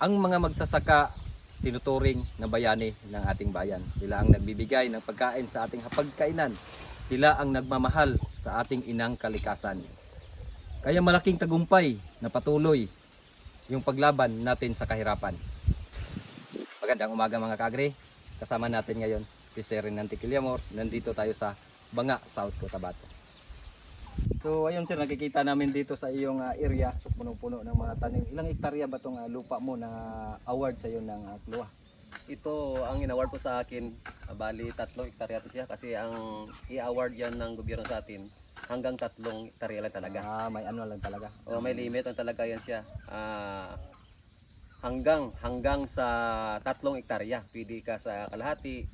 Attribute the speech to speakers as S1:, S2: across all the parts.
S1: ang mga magsasaka tinuturing na bayani ng ating bayan. Sila ang nagbibigay ng pagkain sa ating hapagkainan. Sila ang nagmamahal sa ating inang kalikasan. Kaya malaking tagumpay na patuloy yung paglaban natin sa kahirapan. Magandang umaga mga kagre. Kasama natin ngayon si Sir Renante Quillamor. Nandito tayo sa Banga, South Cotabato. So ayun sir, nakikita namin dito sa iyong ah, area, so punong-puno ng mga tanim. Ilang hektarya ba itong lupa mo na award sa iyo ng uh, Kluwa?
S2: Ito ang in-award po sa akin, ah, bali tatlong hektarya to siya kasi ang i-award yan ng gobyerno sa atin hanggang tatlong hektarya lang talaga.
S1: Ah, may ano lang talaga.
S2: O may limit ang talaga yan siya. Ah, hanggang hanggang sa tatlong hektarya. Pwede ka sa kalahati,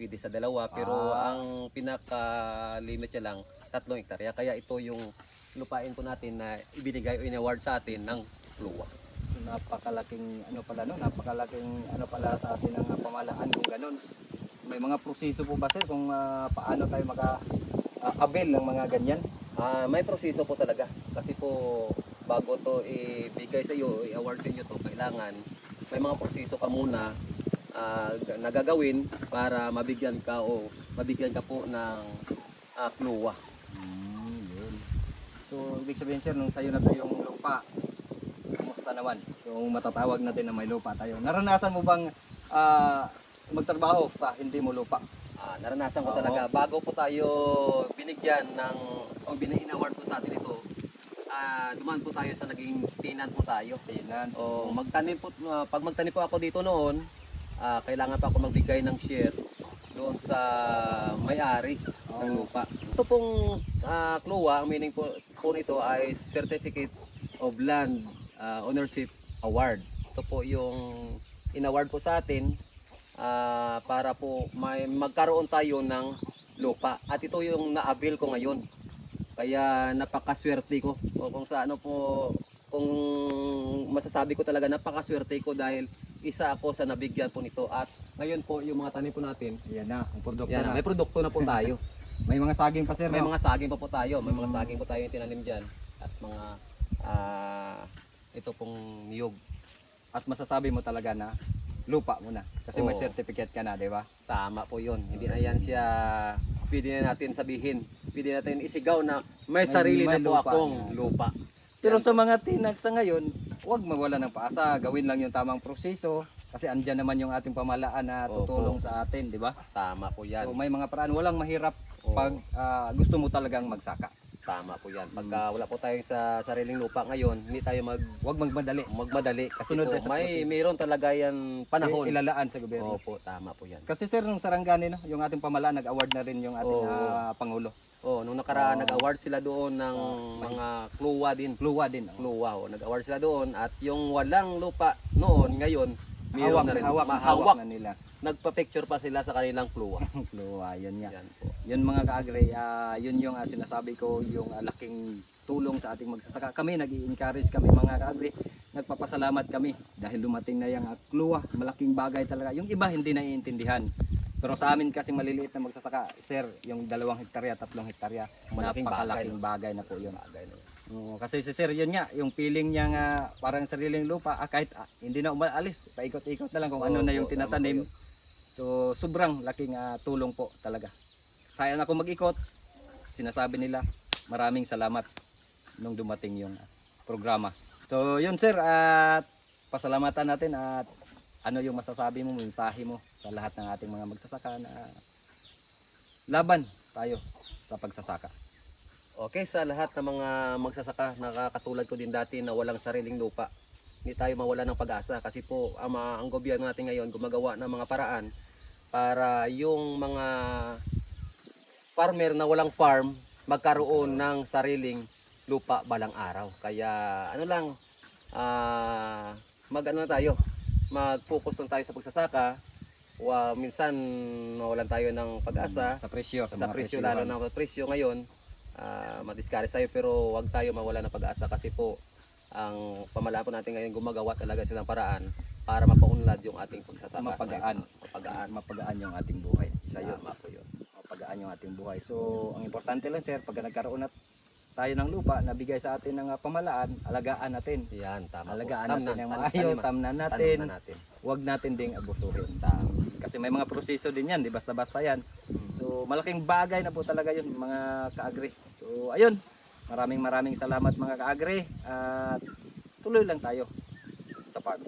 S2: pwede sa dalawa, pero
S1: Ah.
S2: ang pinaka-limit niya lang tatlong hektarya. Kaya ito yung lupain po natin na ibinigay o in-award sa atin ng luwa.
S1: napakalaking ano pala no, napakalaking ano pala sa atin ng ah, pamahalaan kung ganun. May mga proseso po ba sir kung ah, paano tayo maka ah, avail ng mga ganyan?
S2: Ah, may proseso po talaga. Kasi po bago to ibigay sa iyo, i-award sa inyo to, kailangan may mga proseso ka muna ah, g- nagagawin para mabigyan ka o mabigyan ka po ng uh, kluwa.
S1: Hmm, yun. So, ibig sabihin sir, nung sa'yo na to yung lupa, kumusta naman? Yung matatawag natin na may lupa tayo. Naranasan mo bang ah, magtrabaho sa hindi mo lupa?
S2: Ah, naranasan ko
S1: Oo.
S2: talaga bago po tayo binigyan ng o bina-award po sa atin ito. Ah, dumaan po tayo sa naging tinan po tayo.
S1: Tinan.
S2: O magtanim po ah, pag magtanim po ako dito noon, ah, kailangan pa ako magbigay ng share doon sa may-ari ng
S1: Oo.
S2: lupa. Ito pong uh, kluwa, ang meaning po, po nito ay Certificate of Land ah, Ownership Award. Ito po yung in-award po sa atin ah, para po may magkaroon tayo ng lupa. At ito yung na-avail ko ngayon. Kaya napakaswerte ko. O kung sa ano po, kung masasabi ko talaga napakaswerte ko dahil isa ako sa nabigyan po nito. At ngayon po yung mga tanim po natin,
S1: Yan na, ang produkto
S2: yan,
S1: na.
S2: may produkto na po tayo.
S1: May mga saging pa sir,
S2: May
S1: no?
S2: mga saging pa po tayo. May mga saging po tayo yung tinanim dyan. At mga ah, ito pong niyog.
S1: At masasabi mo talaga na lupa mo na. Kasi may
S2: Oo.
S1: certificate ka na, di ba?
S2: Tama po yun. Hindi na yan siya pwede na natin sabihin. Pwede natin isigaw na may
S1: May-
S2: sarili
S1: may
S2: na po
S1: lupa
S2: akong
S1: na.
S2: lupa.
S1: Pero sa mga tinag sa ngayon, huwag mawala ng paasa. Gawin lang yung tamang proseso. Kasi andyan naman yung ating pamahalaan na
S2: Opo.
S1: tutulong sa atin, di ba?
S2: Tama po yan.
S1: So may mga paraan. Walang mahirap pag ah, gusto mo talagang magsaka.
S2: Tama po yan. Pagka wala po tayo sa sariling lupa ngayon, hindi tayo mag
S1: Huwag magmadali.
S2: magmadali kasi
S1: Sunod
S2: po,
S1: sa
S2: may
S1: proseso.
S2: mayroon talaga yan panahon.
S1: Ilalaan sa gobyerno.
S2: Opo, tama po yan.
S1: Kasi sir, nung sarangani, no, yung ating pamahalaan, nag-award na rin yung ating
S2: Oo.
S1: ah, Pangulo.
S2: Oh, nung nakaraan
S1: Oo.
S2: nag-award sila doon ng
S1: Oo.
S2: mga kluwa din.
S1: Luwa din. oh.
S2: Kluwa, oh. nag-award sila doon at yung walang lupa noon ngayon
S1: Hawak,
S2: na rin.
S1: hawak, hawak na nila.
S2: Nagpa-picture pa sila sa kanilang kluwa.
S1: Luwa, yun nga.
S2: Yan po.
S1: Yun mga kaagre, ah, yun yung ah, sinasabi ko, yung ah, laking tulong sa ating magsasaka. Kami nag encourage kami mga kaagre, nagpapasalamat kami dahil dumating na yung ah, kluwa, malaking bagay talaga. Yung iba hindi naiintindihan. Pero sa amin kasi maliliit na magsasaka, sir, yung dalawang hektarya, tatlong hektarya,
S2: Malaking
S1: napakalaking bagay na po yun.
S2: Bagay na yun.
S1: Oo, kasi si sir, yun nga, yung feeling niya nga parang sariling lupa, ah, kahit ah, hindi na umaalis, paikot-ikot na lang kung ano na yung
S2: tama
S1: tinatanim. So, sobrang laking ah, tulong po talaga. Sayang ako mag-ikot, sinasabi nila, maraming salamat nung dumating yung ah, programa. So, yun sir, at pasalamatan natin at ano yung masasabi mo, mensahe mo sa lahat ng ating mga magsasaka na laban tayo sa pagsasaka.
S2: Okay, sa lahat ng mga magsasaka, nakakatulad ko din dati na walang sariling lupa. Hindi tayo mawala ng pag-asa kasi po ang, ang gobyerno natin ngayon gumagawa ng mga paraan para yung mga farmer na walang farm magkaroon ng sariling lupa balang araw. Kaya ano lang, ah mag ano na tayo, mag-focus lang tayo sa pagsasaka. Wa, minsan mawalan tayo ng pag-asa
S1: sa presyo, sa,
S2: sa presyo
S1: presyohan.
S2: lalo na sa presyo ngayon uh, madiskare tayo pero wag tayo mawala ng pag-asa kasi po ang pamalaan po natin ngayon gumagawa talaga silang paraan para mapaunlad yung ating pagsasaka
S1: Mapagaan.
S2: mapagaan
S1: mapagaan yung ating buhay. Isa yun.
S2: Tama po yun
S1: Mapagaan yung ating buhay. So, ang importante lang sir, pag nagkaroon at tayo ng lupa na bigay sa atin ng ah, pamalaan, alagaan natin.
S2: Yan, tama
S1: Alagaan
S2: po.
S1: natin ng maayos, tamnan natin,
S2: natin.
S1: huwag natin ding abusuhin.
S2: Tama.
S1: Kasi may mga proseso din yan, di basta-basta yan.
S2: Mm.
S1: So malaking bagay na po talaga yun mga kaagri. So ayun, maraming maraming salamat mga kaagri at tuloy lang tayo sa farm.